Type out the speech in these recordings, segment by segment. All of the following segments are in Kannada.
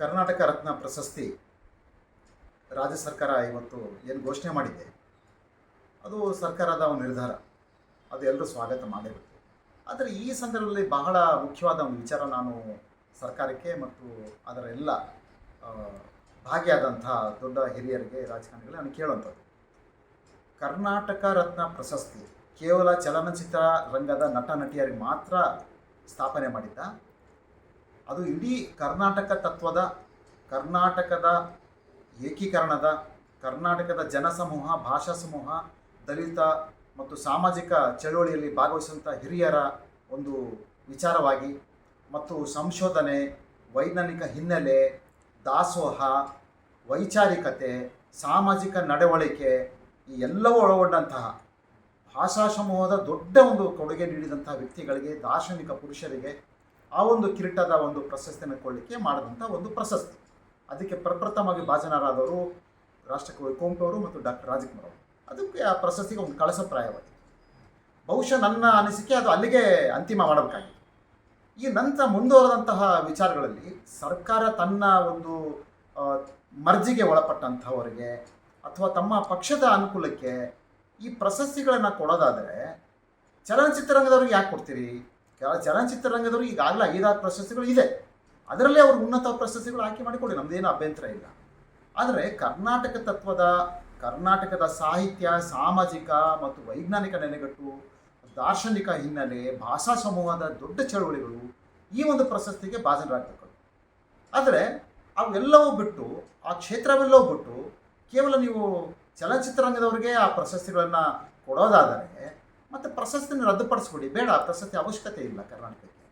ಕರ್ನಾಟಕ ರತ್ನ ಪ್ರಶಸ್ತಿ ರಾಜ್ಯ ಸರ್ಕಾರ ಇವತ್ತು ಏನು ಘೋಷಣೆ ಮಾಡಿದೆ, ಅದು ಸರ್ಕಾರದ ಒಂದು ನಿರ್ಧಾರ. ಅದು ಎಲ್ಲರೂ ಸ್ವಾಗತ ಮಾಡಬೇಕು ಆದರೆ ಈ ಸಂದರ್ಭದಲ್ಲಿ ಬಹಳ ಮುಖ್ಯವಾದ ಒಂದು ವಿಚಾರ ನಾನು ಸರ್ಕಾರಕ್ಕೆ ಮತ್ತು ಅದರ ಎಲ್ಲ ಭಾಗಿಯಾದಂಥ ದೊಡ್ಡ ಹಿರಿಯರಿಗೆ, ರಾಜಕಾರಣಿಗಳಿಗೆ ನಾನು ಕೇಳುವಂಥದ್ದು. ಕರ್ನಾಟಕ ರತ್ನ ಪ್ರಶಸ್ತಿ ಕೇವಲ ಚಲನಚಿತ್ರ ರಂಗದ ನಟ, ನಟಿಯರಿಗೆ ಮಾತ್ರ ಸ್ಥಾಪನೆ ಮಾಡಿದ್ದ ಅದು ಇಡೀ ಕರ್ನಾಟಕ ತತ್ವದ, ಕರ್ನಾಟಕದ ಏಕೀಕರಣದ, ಕರ್ನಾಟಕದ ಜನಸಮೂಹ ಭಾಷಾ ಸಮೂಹ ದಲಿತ ಮತ್ತು ಸಾಮಾಜಿಕ ಚಳುವಳಿಯಲ್ಲಿ ಭಾಗವಹಿಸುವಂಥ ಹಿರಿಯರ ಒಂದು ವಿಚಾರವಾಗಿ ಮತ್ತು ಸಂಶೋಧನೆ, ವೈಜ್ಞಾನಿಕ ಹಿನ್ನೆಲೆ, ದಾಸೋಹ, ವೈಚಾರಿಕತೆ, ಸಾಮಾಜಿಕ ನಡವಳಿಕೆ ಈ ಎಲ್ಲವೂ ಒಳಗೊಂಡಂತಹ ಭಾಷಾ ಸಮೂಹದ ದೊಡ್ಡ ಒಂದು ಕೊಡುಗೆ ನೀಡಿದಂತಹ ವ್ಯಕ್ತಿಗಳಿಗೆ, ದಾರ್ಶನಿಕ ಪುರುಷರಿಗೆ ಆ ಒಂದು ಕಿರೀಟದ ಒಂದು ಪ್ರಶಸ್ತಿಯನ್ನು ಕೊಡಲಿಕ್ಕೆ ಮಾಡಿದಂಥ ಒಂದು ಪ್ರಶಸ್ತಿ. ಅದಕ್ಕೆ ಪ್ರಪ್ರಥಮವಾಗಿ ಭಾಜನರಾದವರು ರಾಷ್ಟ್ರಕವಿ ಕುವೆಂಪು ಅವರು ಮತ್ತು ಡಾಕ್ಟರ್ ರಾಜಕುಮಾರ್ ಅವರು. ಅದಕ್ಕೆ ಆ ಪ್ರಶಸ್ತಿಗೆ ಒಂದು ಕಳಸಪ್ರಾಯವಾಗಿದೆ ಬಹುಶಃ ನನ್ನ ಅನಿಸಿಕೆ ಅದು ಅಲ್ಲಿಗೆ ಅಂತಿಮ ಮಾಡಬೇಕಾಗಿತ್ತು ಈ ನಂತರ ಮುಂದುವರೆದಂತಹ ವಿಚಾರಗಳಲ್ಲಿ ಸರ್ಕಾರ ತನ್ನ ಒಂದು ಮರ್ಜಿಗೆ ಒಳಪಟ್ಟಂಥವರಿಗೆ ಅಥವಾ ತಮ್ಮ ಪಕ್ಷದ ಅನುಕೂಲಕ್ಕೆ ಈ ಪ್ರಶಸ್ತಿಗಳನ್ನು ಕೊಡೋದಾದರೆ ಚಲನಚಿತ್ರರಂಗದವ್ರಿಗೆ ಯಾಕೆ ಕೊಡ್ತೀರಿ? ಕೆಲ ಚಲನಚಿತ್ರರಂಗದವರು ಈಗಾಗಲೇ ಐದಾರು ಪ್ರಶಸ್ತಿಗಳು ಇದೆ. ಅದರಲ್ಲೇ ಅವರು ಉನ್ನತ ಪ್ರಶಸ್ತಿಗಳು ಆಯ್ಕೆ ಮಾಡಿಕೊಡಿ ನಮ್ಮದೇನು ಅಭ್ಯಂತರ ಇಲ್ಲ. ಆದರೆ ಕರ್ನಾಟಕ ತತ್ವದ, ಕರ್ನಾಟಕದ ಸಾಹಿತ್ಯ, ಸಾಮಾಜಿಕ ಮತ್ತು ವೈಜ್ಞಾನಿಕ ನೆಲೆಗಟ್ಟು, ದಾರ್ಶನಿಕ ಹಿನ್ನೆಲೆ, ಭಾಷಾ ಸಮೂಹದ ದೊಡ್ಡ ಚಳುವಳಿಗಳು ಈ ಒಂದು ಪ್ರಶಸ್ತಿಗೆ ಭಾಜನರಾಗಬೇಕು. ಆದರೆ ಅವೆಲ್ಲವೂ ಬಿಟ್ಟು, ಆ ಕ್ಷೇತ್ರವೆಲ್ಲವೂ ಬಿಟ್ಟು ಕೇವಲ ನೀವು ಚಲನಚಿತ್ರರಂಗದವರಿಗೆ ಆ ಪ್ರಶಸ್ತಿಗಳನ್ನು ಕೊಡೋದಾದರೆ ಮತ್ತು ಪ್ರಶಸ್ತಿನ ರದ್ದುಪಡಿಸ್ಬಿಡಿ. ಬೇಡ, ಪ್ರಶಸ್ತಿ ಅವಶ್ಯಕತೆ ಇಲ್ಲ ಕರ್ನಾಟಕಕ್ಕೆ.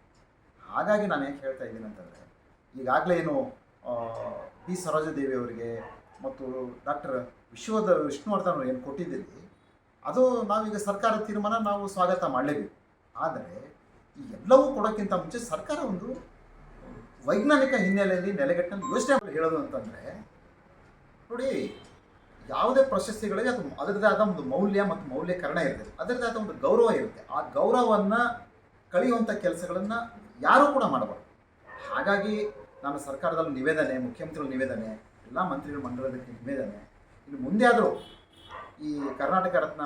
ಹಾಗಾಗಿ ನಾನು ಏನು ಹೇಳ್ತಾ ಇದ್ದೀನಿ ಅಂತಂದರೆ, ಈಗಾಗಲೇ ಏನು ಪಿ ಸರೋಜದೇವಿ ಅವರಿಗೆ ಮತ್ತು ಡಾಕ್ಟರ್ ವಿಶ್ವದ ವಿಷ್ಣುವರ್ಧನ್ ಏನು ಕೊಟ್ಟಿದ್ದೀರಿ, ಅದು ನಾವೀಗ ಸರ್ಕಾರದ ತೀರ್ಮಾನ ನಾವು ಸ್ವಾಗತ ಮಾಡಲೇಬೇಕು. ಆದರೆ, ಈ ಎಲ್ಲವೂ ಕೊಡೋಕ್ಕಿಂತ ಮುಂಚೆ ಸರ್ಕಾರ ಒಂದು ವೈಜ್ಞಾನಿಕ ಹಿನ್ನೆಲೆಯಲ್ಲಿ ನೆಲೆಗಟ್ಟನ್ನು ಯೋಚನೆ ಹೇಳೋದು ಅಂತಂದರೆ, ನೋಡಿ ಯಾವುದೇ ಪ್ರಶಸ್ತಿಗಳಿಗೆ ಅದು ಅದರದೇ ಆದ ಒಂದು ಮೌಲ್ಯ ಮತ್ತು ಮೌಲ್ಯಕರಣ ಇರುತ್ತೆ ಅದರದೇ ಆದ ಒಂದು ಗೌರವ ಇರುತ್ತೆ. ಆ ಗೌರವವನ್ನು ಕಳೆಯುವಂಥ ಕೆಲಸಗಳನ್ನು ಯಾರೂ ಕೂಡ ಮಾಡಬಾರ್ದು. ಹಾಗಾಗಿ ನಾನು ಸರ್ಕಾರದಲ್ಲಿ ನಿವೇದನೆ, ಮುಖ್ಯಮಂತ್ರಿಗಳ ನಿವೇದನೆ, ಎಲ್ಲ ಮಂತ್ರಿಗಳ ಮಂಡಲದ ನಿವೇದನೆ, ಇನ್ನು ಮುಂದೆ ಆದರೂ ಈ ಕರ್ನಾಟಕ ರತ್ನ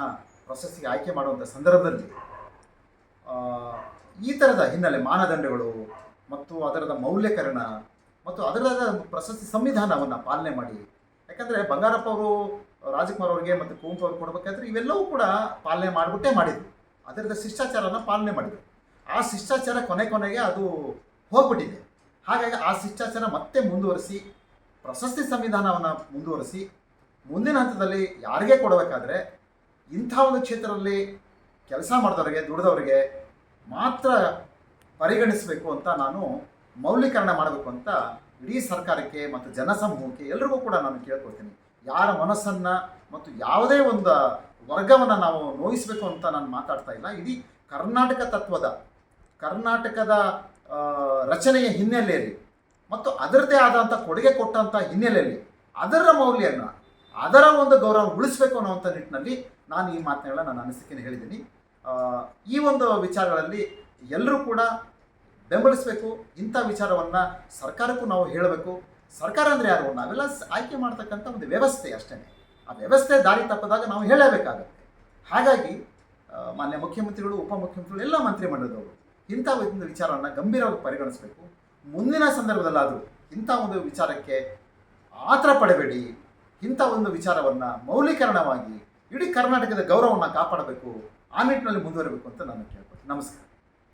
ಪ್ರಶಸ್ತಿಗೆ ಆಯ್ಕೆ ಮಾಡುವಂಥ ಸಂದರ್ಭದಲ್ಲಿ ಈ ಥರದ ಹಿನ್ನೆಲೆ ಮಾನದಂಡಗಳು ಮತ್ತು ಅದರದ ಮೌಲ್ಯಕರಣ ಮತ್ತು ಅದರದ ಪ್ರಶಸ್ತಿ ಸಂವಿಧಾನವನ್ನು ಪಾಲನೆ ಮಾಡಿ ಯಾಕಂದರೆ ಬಂಗಾರಪ್ಪ ಅವರು, ರಾಜಕುಮಾರ್ ಅವ್ರಿಗೆ ಮತ್ತು ಕುವೆಂಪು ಅವ್ರಿಗೆ ಕೊಡಬೇಕಾದ್ರೆ ಇವೆಲ್ಲವೂ ಕೂಡ ಪಾಲನೆ ಮಾಡಿಬಿಟ್ಟೇ ಮಾಡಿದ್ರು. ಅದರದ ಶಿಷ್ಟಾಚಾರನ ಪಾಲನೆ ಮಾಡಿದ್ರು. ಆ ಶಿಷ್ಟಾಚಾರ ಕೊನೆ ಕೊನೆಗೆ ಅದು ಹೋಗ್ಬಿಟ್ಟಿದೆ. ಹಾಗಾಗಿ ಆ ಶಿಷ್ಟಾಚಾರ ಮತ್ತೆ ಮುಂದುವರಿಸಿ, ಪ್ರಶಸ್ತಿ ಸಂವಿಧಾನವನ್ನು ಮುಂದುವರಿಸಿ, ಮುಂದಿನ ಹಂತದಲ್ಲಿ ಯಾರಿಗೆ ಕೊಡಬೇಕಾದ್ರೆ ಇಂಥ ಒಂದು ಕ್ಷೇತ್ರದಲ್ಲಿ ಕೆಲಸ ಮಾಡಿದವರಿಗೆ, ದುಡಿದವರಿಗೆ ಮಾತ್ರ ಪರಿಗಣಿಸಬೇಕು ಅಂತ ನಾನು ಮೌಲ್ಯೀಕರಣ ಮಾಡಬೇಕು ಅಂತ ಇಡೀ ಸರ್ಕಾರಕ್ಕೆ ಮತ್ತು ಜನಸಮೂಹಕ್ಕೆ ಎಲ್ರಿಗೂ ಕೂಡ ನಾನು ಕೇಳ್ಕೊಳ್ತೀನಿ. ಯಾರ ಮನಸ್ಸನ್ನು ಮತ್ತು ಯಾವುದೇ ಒಂದು ವರ್ಗವನ್ನು ನಾವು ನೋಯಿಸಬೇಕು ಅಂತ ನಾನು ಮಾತಾಡ್ತಾ ಇಲ್ಲ. ಇಡೀ ಕರ್ನಾಟಕ ತತ್ವದ, ಕರ್ನಾಟಕದ ರಚನೆಯ ಹಿನ್ನೆಲೆಯಲ್ಲಿ ಮತ್ತು ಅದರದೇ ಆದಂಥ ಕೊಡುಗೆ ಕೊಟ್ಟಂಥ ಹಿನ್ನೆಲೆಯಲ್ಲಿ ಅದರ ಮೌಲ್ಯನ, ಅದರ ಒಂದು ಗೌರವ ಉಳಿಸಬೇಕು ಅನ್ನುವಂಥ ನಿಟ್ಟಿನಲ್ಲಿ ನಾನು ಈ ಮಾತನ್ನೆಲ್ಲ ನನ್ನ ಅನಿಸಿಕೆಯನ್ನು ಹೇಳಿದ್ದೀನಿ. ಈ ಒಂದು ವಿಚಾರಗಳಲ್ಲಿ ಎಲ್ಲರೂ ಕೂಡ ಬೆಂಬಲಿಸಬೇಕು. ಇಂಥ ವಿಚಾರವನ್ನು ಸರ್ಕಾರಕ್ಕೂ ನಾವು ಹೇಳಬೇಕು. ಸರ್ಕಾರ ಅಂದರೆ ಯಾರು? ನಾವೆಲ್ಲ ಆಯ್ಕೆ ಮಾಡ್ತಕ್ಕಂಥ ಒಂದು ವ್ಯವಸ್ಥೆ ಅಷ್ಟೇ. ಆ ವ್ಯವಸ್ಥೆ ದಾರಿ ತಪ್ಪದಾಗ ನಾವು ಹೇಳಬೇಕಾಗತ್ತೆ. ಹಾಗಾಗಿ ಮಾನ್ಯ ಮುಖ್ಯಮಂತ್ರಿಗಳು, ಉಪಮುಖ್ಯಮಂತ್ರಿಗಳು, ಎಲ್ಲ ಮಂತ್ರಿಮಂಡಲದವರು, ಇಂಥ ಒಂದು ವಿಚಾರವನ್ನು ಗಂಭೀರವಾಗಿ ಪರಿಗಣಿಸಬೇಕು. ಮುಂದಿನ ಸಂದರ್ಭದಲ್ಲಾದರೂ ಇಂಥ ಒಂದು ವಿಚಾರಕ್ಕೆ ಆತರ ಪಡಬೇಡಿ. ಇಂಥ ಒಂದು ವಿಚಾರವನ್ನು ಮೌಲ್ಯೀಕರಣವಾಗಿ ಇಡೀ ಕರ್ನಾಟಕದ ಗೌರವವನ್ನು ಕಾಪಾಡಬೇಕು. ಆ ನಿಟ್ಟಿನಲ್ಲಿ ಮುಂದುವರಬೇಕು ಅಂತ ನಾನು ಕೇಳ್ಕೊಳ್ತೀನಿ. ನಮಸ್ಕಾರ.